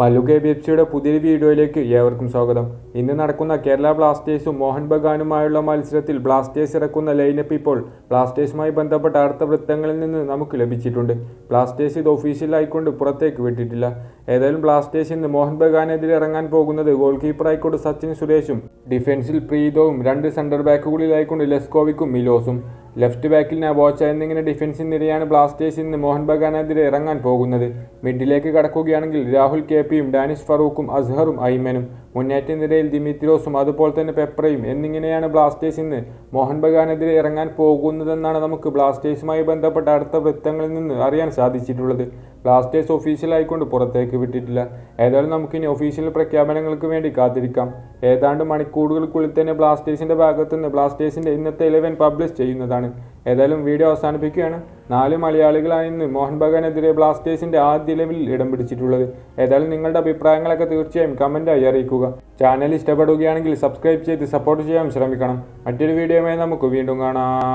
Mallu K B F സിയുടെ പുതിയൊരു വീഡിയോയിലേക്ക് ഏവർക്കും സ്വാഗതം. ഇന്ന് നടക്കുന്ന കേരള ബ്ലാസ്റ്റേഴ്സും മോഹൻ ബഗാനുമായുള്ള മത്സരത്തിൽ ബ്ലാസ്റ്റേഴ്സ് ഇറക്കുന്ന ലൈനപ്പ് ഇപ്പോൾ ബ്ലാസ്റ്റേഴ്സുമായി ബന്ധപ്പെട്ട അടുത്ത വൃത്തങ്ങളിൽ നിന്ന് നമുക്ക് ലഭിച്ചിട്ടുണ്ട്. ബ്ലാസ്റ്റേഴ്സ് ഇത് ഒഫീഷ്യലായിക്കൊണ്ട് പുറത്തേക്ക് വിട്ടിട്ടില്ല. ഏതായാലും ബ്ലാസ്റ്റേഴ്സ് ഇന്ന് മോഹൻ ബഗാനെതിരെ ഇറങ്ങാൻ പോകുന്നത് ഗോൾ കീപ്പറായിക്കൊണ്ട് സച്ചിൻ സുരേഷും ഡിഫൻസിൽ പ്രീതവും രണ്ട് സെന്റർ ബാക്കുകളിലായിക്കൊണ്ട് ലെസ്കോവിക്കും മിലോസും. ലെഫ്റ്റ് ബാക്കിൽ നബോച്ച എന്നിങ്ങനെ ഡിഫൻസിൽ നിരയാണ് ബ്ലാസ്റ്റേഴ്സ് ഇന്ന് മോഹൻ ബഗാനെതിരെ ഇറങ്ങാൻ പോകുന്നത്. മിഡിലേക്ക് കടക്കുകയാണെങ്കിൽ രാഹുൽ കെ പിയും ഡാനിഷ് ഫറൂഖും അസ്ഹറും ഐമനും. മുന്നേറ്റ നിരയിൽ ദിമിത്രോസും അതുപോലെ തന്നെ പെപ്രയും എന്നിങ്ങനെയാണ് ബ്ലാസ്റ്റേഴ്സ് ഇന്ന് മോഹൻ ബഗാനെതിരെ ഇറങ്ങാൻ പോകുന്നതെന്നാണ് നമുക്ക് ബ്ലാസ്റ്റേഴ്സുമായി ബന്ധപ്പെട്ട അടുത്ത വൃത്തങ്ങളിൽ നിന്ന് അറിയാൻ സാധിച്ചിട്ടുള്ളത്. ബ്ലാസ്റ്റേഴ്സ് ഒഫീഷ്യലായിക്കൊണ്ട് പുറത്തേക്ക് വിട്ടിട്ടില്ല. ഏതായാലും നമുക്കിനി ഒഫീഷ്യൽ പ്രഖ്യാപനങ്ങൾക്ക് വേണ്ടി കാത്തിരിക്കാം. ഏതാണ്ട് മണിക്കൂറുകൾക്കുള്ളിൽ തന്നെ ബ്ലാസ്റ്റേഴ്സിന്റെ ഭാഗത്തു നിന്ന് ബ്ലാസ്റ്റേഴ്സിന്റെ ഇന്നത്തെ ഇലവൻ പബ്ലിഷ് ചെയ്യുന്നതാണ്. ഏതായാലും വീഡിയോ അവസാനിപ്പിക്കുകയാണ്. നാല് മലയാളികളാണ് ഇന്ന് മോഹൻ ബഗാനെതിരെ ബ്ലാസ്റ്റേഴ്സിന്റെ ആദ്യ ലെവലിൽ ഇടം പിടിച്ചിട്ടുള്ളത്. ഏതായാലും നിങ്ങളുടെ അഭിപ്രായങ്ങളൊക്കെ തീർച്ചയായും കമന്റായി അറിയിക്കുക. ചാനൽ ഇഷ്ടപ്പെടുകയാണെങ്കിൽ സബ്സ്ക്രൈബ് ചെയ്ത് സപ്പോർട്ട് ചെയ്യാൻ ശ്രമിക്കണം. മറ്റൊരു വീഡിയോയുമായി നമുക്ക് വീണ്ടും കാണാം.